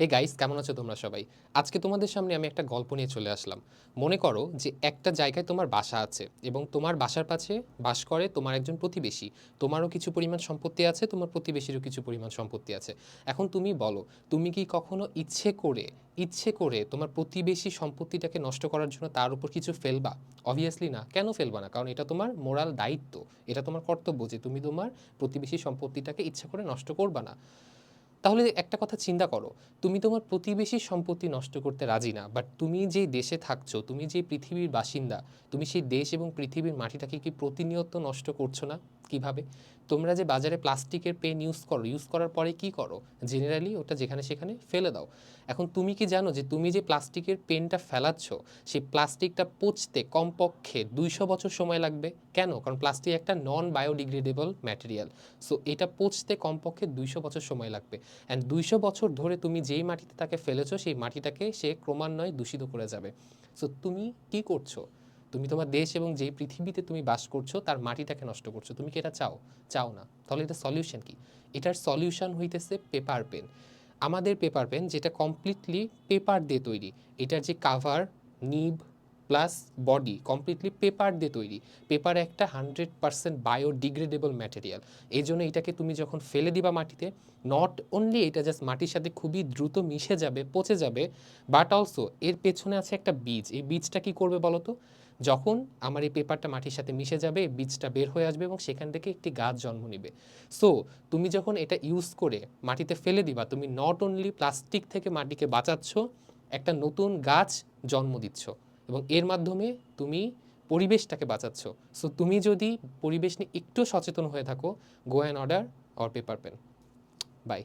Hey guys, কেমন আছো তোমরা সবাই? আজকে তোমাদের সামনে আমি একটা গল্প নিয়ে চলে আসলাম। মনে করো যে একটা জায়গায় তোমার বাসা আছে এবং তোমার বাসার পাশে বাস করে তোমার একজন প্রতিবেশী। তোমারও কিছু পরিমাণ সম্পত্তি আছে, তোমার প্রতিবেশীরও কিছু পরিমাণ সম্পত্তি আছে। এখন তুমি বলো, তুমি কি কখনো ইচ্ছে করে ইচ্ছে করে তোমার প্রতিবেশী সম্পত্তিটাকে নষ্ট করার জন্য তার উপর কিছু ফেলবা? অবভিয়াসলি না। কেন ফেলবা না? কারণ এটা তোমার মোরাল দায়িত্ব। এটা তোমার কর্তব্য যে তুমি তোমার প্রতিবেশী সম্পত্তিটাকে ইচ্ছে করে নষ্ট করবা না। তাহলে একটা কথা চিন্তা করো, তুমি তোমার প্রতিবেশী সম্পত্তি নষ্ট করতে রাজি না বাট তুমি যে দেশে থাকছো, তুমি যে পৃথিবীর বাসিন্দা, তুমি সেই দেশ এবং পৃথিবীর মাটিটাকে কি প্রতিনিয়ত নষ্ট করছ না? কীভাবে? তোমরা যে বাজারে প্লাস্টিকের পেন ইউজ করো ইউজ করার পরে কি করো? জেনারেলি ওটা যেখানে সেখানে ফেলে দাও। এখন তুমি কি জানো যে তুমি যে প্লাস্টিকের পেনটা ফেলাচ্ছ, সেই প্লাস্টিকটা পচতে কমপক্ষে দুইশো বছর সময় লাগবে। কেন? কারণ প্লাস্টিক একটা নন বায়োডিগ্রেডেবল ম্যাটেরিয়াল সো এটা পচতে কমপক্ষে দুইশো বছর সময় লাগবে। অ্যান্ড দুইশো বছর ধরে তুমি যেই মাটিতে তাকে ফেলেছো, সেই মাটিটাকে সে ক্রমান্বয়ে দূষিত করে যাবে। সো তুমি কি করছ? তুমি তোমার দেশ এবং যেই পৃথিবীতে তুমি বাস করছ, তার মাটিটাকে নষ্ট করছ। তুমি কি এটা চাও? চাও না। তাহলে এটা সলিউশন কি? এটার সলিউশন হইতেছে পেপার পেন আমাদের পেপার পেন যেটা কমপ্লিটলি পেপার দিয়ে তৈরি। এটার যে কাভার নিব প্লাস বডি কমপ্লিটলি পেপার দিয়ে তৈরি। পেপার একটা হান্ড্রেড পার্সেন্ট বায়োডিগ্রেডেবল ম্যাটেরিয়াল। এই জন্য এটাকে তুমি যখন ফেলে দিবা মাটিতে নট অনলি এটা জাস্ট মাটির সাথে খুবই দ্রুত মিশে যাবে, পচে যাবে বাট অলসো এর পেছনে আছে একটা বীজ। এই বীজটা কি করবে বলো তো? যখন আমার এই পেপারটা মাটির সাথে মিশে যাবে বীজটা বের হয়ে আসবে এবং সেখান থেকে একটি গাছ জন্ম নেবে। সো তুমি যখন এটা ইউজ করে মাটিতে ফেলে দিবা, তুমি নট অনলি প্লাস্টিক থেকে মাটিকে বাঁচাচ্ছ, একটা নতুন গাছ জন্ম দিচ্ছ। এবং এর মাধ্যমে তুমি পরিবেশটাকে বাঁচাচ্ছ। সো তুমি যদি পরিবেশ নিয়ে একটু সচেতন হয়ে থাকো go and order or paper pen by